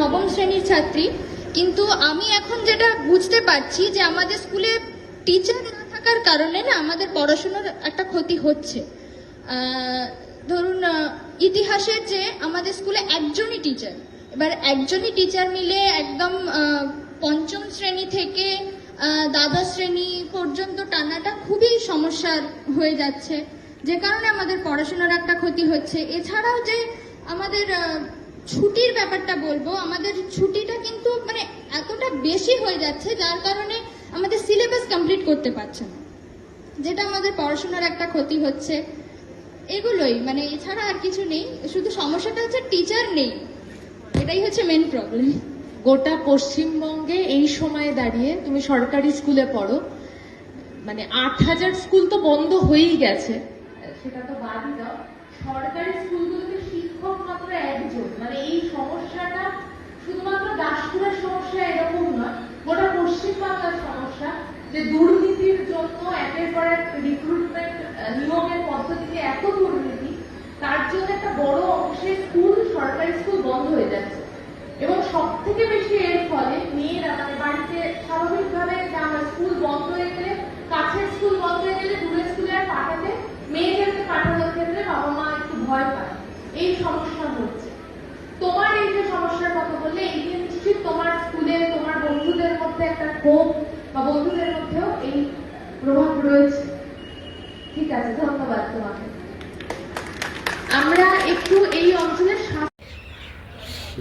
নবম শ্রেণির ছাত্রী। কিন্তু আমি এখন যেটা বুঝতে পারছি যে আমাদের স্কুলে টিচার না থাকার কারণে না আমাদের পড়াশোনার একটা ক্ষতি হচ্ছে। ধরুন ইতিহাসের যে আমাদের স্কুলে একজনই টিচার এবার একজনই টিচার মিলে একদম পঞ্চম শ্রেণি থেকে দ্বাদশ শ্রেণি পর্যন্ত টানাটা খুবই সমস্যার হয়ে যাচ্ছে। যে কারণে আমাদের পড়াশোনার একটা ক্ষতি হচ্ছে। এছাড়াও যে আমাদের ছুটির ব্যাপারটা বলব। আমাদের ছুটিটা কিন্তু মানে এতটা বেশি হয়ে যাচ্ছে যার কারণে আমাদের সিলেবাস কমপ্লিট করতে পারছে না। যেটা আমাদের পড়াশোনার একটা ক্ষতি হচ্ছে। এগুলোই মানে এছাড়া আর কিছু নেই। শুধু সমস্যাটা হচ্ছে টিচার নেই। এটাই হচ্ছে মেন প্রবলেম গোটা পশ্চিমবঙ্গে এই সময়ে দাঁড়িয়ে তুমি সরকারি স্কুলে পড়ো মানে আট হাজার স্কুল তো বন্ধ হয়েই গেছে। সেটা তো বাদই দাও। সরকারি শিক্ষক মাত্র মানে এই সমস্যাটা শুধুমাত্র দাসপুরের সমস্যা এরকম নয়, গোটা পশ্চিমবাংলার সমস্যা যে দুর্নীতির জন্য একের পর এক রিক্রুটমেন্ট নিয়োগের পদ্ধতিতে এত দুর্নীতি, তার জন্য একটা বড় অংশের স্কুল, সরকারি স্কুল বন্ধ হয়ে যাচ্ছে। এবং সব থেকে বেশি এর ফলে মেয়েরা মানে বাড়িতে স্বাভাবিকভাবে আমার স্কুল বন্ধ হয়ে গেলে, কাছের স্কুল বন্ধ হয়ে গেলে দূরের স্কুলে আর পাঠাতে, মেয়েদেরকে পাঠানোর ক্ষেত্রে বাবা মা একটু ভয় পায়। এই সমস্যা হচ্ছে তোমার এই যে সমস্যার কথা বললে, এই যে নিশ্চিত তোমার স্কুলে তোমার বন্ধুদের মধ্যে একটা ক্ষোভ বা বন্ধুদের মধ্যেও এই প্রভাব রয়েছে। ঠিক আছে, ধন্যবাদ তোমাকে। আমরা একটু এই অঞ্চলের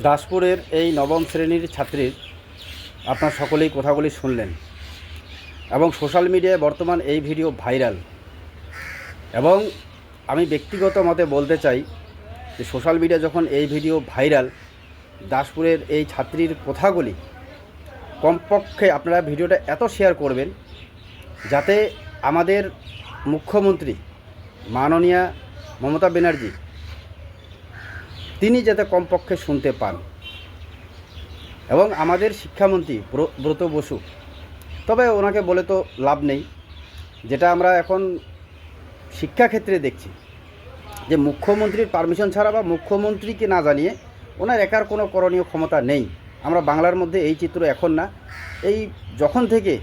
দাসপুরের এই নবম শ্রেণির ছাত্রীর আপনার সকলেই কথাগুলি শুনলেন এবং সোশ্যাল মিডিয়ায় বর্তমান এই ভিডিও ভাইরাল। এবং আমি ব্যক্তিগত মতে বলতে চাই যে সোশ্যাল মিডিয়া যখন এই ভিডিও ভাইরাল দাসপুরের এই ছাত্রীর কথাগুলি কমপক্ষে আপনারা ভিডিওটা এত শেয়ার করবেন যাতে আমাদের মুখ্যমন্ত্রী মাননীয়া মমতা ব্যানার্জি তিনি যাতে কমপক্ষে শুনতে পান। এবং আমাদের শিক্ষামন্ত্রী ব্র- ব্রত বসু, তবে ওনাকে বলে তো লাভ নেই। যেটা আমরা এখন শিক্ষাক্ষেত্রে দেখছি যে মুখ্যমন্ত্রীর পারমিশন ছাড়া বা মুখ্যমন্ত্রীকে না জানিয়ে ওনার একার কোনো করণীয় ক্ষমতা নেই। আমরা বাংলার মধ্যে এই চিত্র এখন না। এই যখন থেকে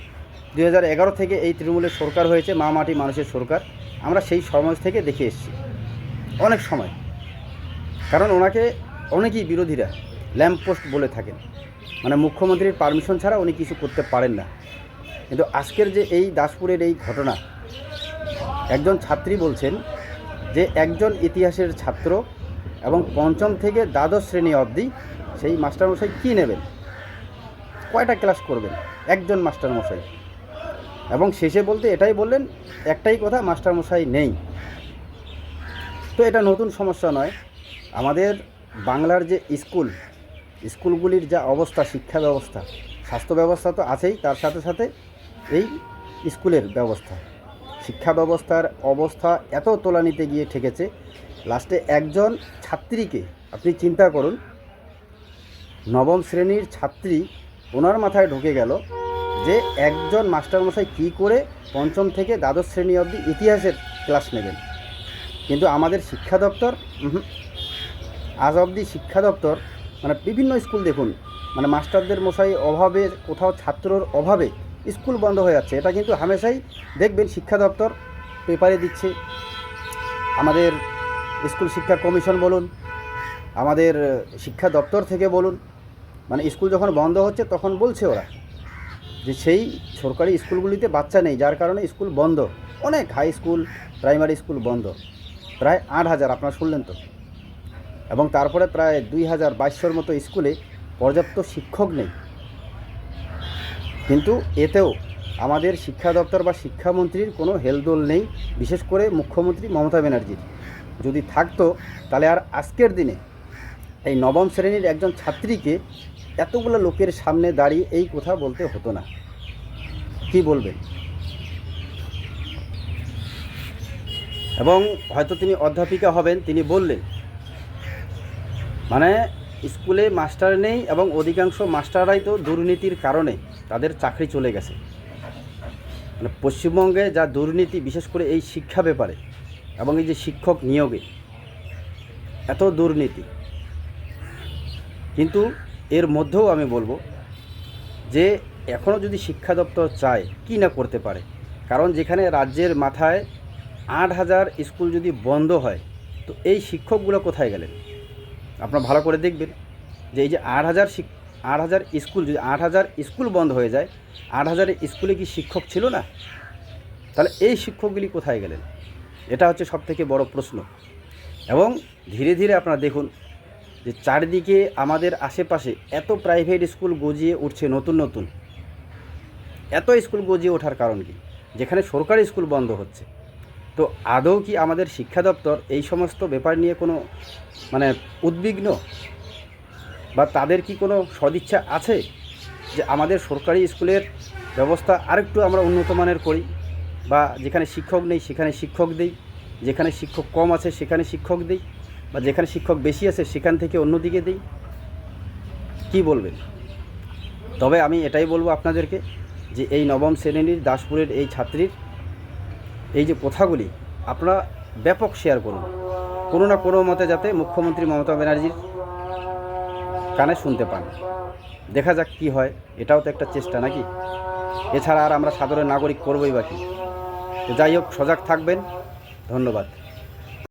দু হাজার এগারো থেকে এই তৃণমূলের সরকার হয়েছে, মা মাটি মানুষের সরকার, আমরা সেই সময় থেকে দেখে এসেছি। অনেক সময়। কারণ ওনাকে অনেকেই বিরোধীরা ল্যাম্পপোস্ট বলে থাকেন। মানে মুখ্যমন্ত্রীর পারমিশন ছাড়া উনি কিছু করতে পারেন না। কিন্তু আজকের যে এই দাসপুরের এই ঘটনা, একজন ছাত্রী বলছেন যে একজন ইতিহাসের ছাত্র এবং পঞ্চম থেকে দ্বাদশ শ্রেণি অবধি সেই মাস্টারমশাই কী নেবেন? কয়টা ক্লাস করবেন? একজন মাস্টারমশাই। এবং শেষে বলতে এটাই বললেন, একটাই কথা, মাস্টারমশাই নেই। তো এটা নতুন সমস্যা নয়। আমাদের বাংলার যে স্কুল, স্কুলগুলির যা অবস্থা, শিক্ষা ব্যবস্থা, স্বাস্থ্য ব্যবস্থা তো আছেই, তার সাথে সাথে এই স্কুলের ব্যবস্থা। শিক্ষা ব্যবস্থার অবস্থা এত তোলানিতে গিয়ে ঠেকেছে, লাস্টে একজন ছাত্রীকে আপনি চিন্তা করুন, নবম শ্রেণির ছাত্রী ওনার মাথায় ঢুকে গেল যে একজন মাস্টারমশাই কী করে পঞ্চম থেকে দ্বাদশ শ্রেণি অবধি ইতিহাসের ক্লাস নেবেন। কিন্তু আমাদের শিক্ষা দপ্তর আজ অবধি শিক্ষা দপ্তর মানে বিভিন্ন স্কুল দেখুন মানে মাস্টারদের মশাই অভাবে, কোথাও ছাত্রর অভাবে স্কুল বন্ধ হয়ে যাচ্ছে। এটা কিন্তু হামেশাই দেখবেন শিক্ষা দপ্তর পেপারে দিচ্ছে। আমাদের স্কুল শিক্ষা কমিশন বলুন, আমাদের শিক্ষা দপ্তর থেকে বলুন মানে স্কুল যখন বন্ধ হচ্ছে তখন বলছে ওরা যে সেই সরকারি স্কুলগুলিতে বাচ্চা নেই, যার কারণে স্কুল বন্ধ। অনেক হাই স্কুল, প্রাইমারি স্কুল বন্ধ। প্রায় আট হাজার, আপনারা শুনলেন তো। এবং তারপরে প্রায় দুই হাজার বাইশশোর মতো স্কুলে পর্যাপ্ত শিক্ষক নেই। কিন্তু এতেও আমাদের শিক্ষা দপ্তর বা শিক্ষামন্ত্রীর কোনো হেলদোল নেই, বিশেষ করে মুখ্যমন্ত্রী মমতা ব্যানার্জির। যদি থাকতো, তাহলে আর আজকের দিনে এই নবম শ্রেণির একজন ছাত্রীকে এতগুলো লোকের সামনে দাঁড়িয়ে এই কথা বলতে হতো না। কি বলবেন? এবং হয়তো তিনি অধ্যাপিকা হবেন, তিনি বললেন মানে স্কুলে মাস্টার নেই এবং অধিকাংশ মাস্টাররাই তো দুর্নীতির কারণে তাদের চাকরি চলে গেছে। মানে পশ্চিমবঙ্গে যা দুর্নীতি, বিশেষ করে এই শিক্ষা ব্যাপারে এবং এই যে শিক্ষক নিয়োগে, এত দুর্নীতি। কিন্তু এর মধ্যেও আমি বলব যে এখনও যদি শিক্ষা দপ্তর চায়, কী না করতে পারে? কারণ যেখানে রাজ্যের মাথায় আট হাজার স্কুল যদি বন্ধ হয়, তো এই শিক্ষকগুলো কোথায় গেলেন? আপনারা ভালো করে দেখবেন যে এই যে আট হাজার আট হাজার স্কুল, যদি আট হাজার স্কুল বন্ধ হয়ে যায়, আট হাজার স্কুলে কি শিক্ষক ছিল না? তাহলে এই শিক্ষকগুলি কোথায় গেলেন? এটা হচ্ছে সবথেকে বড় প্রশ্ন। এবং ধীরে ধীরে আপনারা দেখুন যে চারিদিকে আমাদের আশেপাশে এত প্রাইভেট স্কুল গজিয়ে উঠছে নতুন নতুন। এত স্কুল গজিয়ে ওঠার কারণ কি? যেখানে সরকারি স্কুল বন্ধ হচ্ছে। তো আদৌ কি আমাদের শিক্ষা দপ্তর এই সমস্ত ব্যাপার নিয়ে কোনো মানে উদ্বিগ্ন? বা তাদের কি কোনো সদিচ্ছা আছে যে আমাদের সরকারি স্কুলের ব্যবস্থা আরেকটু আমরা উন্নত মানের করি? বা যেখানে শিক্ষক নেই, সেখানে শিক্ষক দেই। যেখানে শিক্ষক কম আছে, সেখানে শিক্ষক দেই। বা যেখানে শিক্ষক বেশি আছে, সেখান থেকে অন্যদিকে দেই? কি বলবেন? তবে আমি এটাই বলব আপনাদেরকে যে এই নবম শ্রেণির দাসপুরের এই ছাত্রীর এই যে কথাগুলি, আপনারা ব্যাপক শেয়ার করুন। কোনো না কোনো মতে যাতে মুখ্যমন্ত্রী মমতা ব্যানার্জির কানে শুনতে পান। দেখা যাক কি হয়, এটাও তো একটা চেষ্টা নাকি? এছাড়া আর আমরা সাধারণ নাগরিক করবই বাকি যাই হোক, সজাগ থাকবেন। ধন্যবাদ।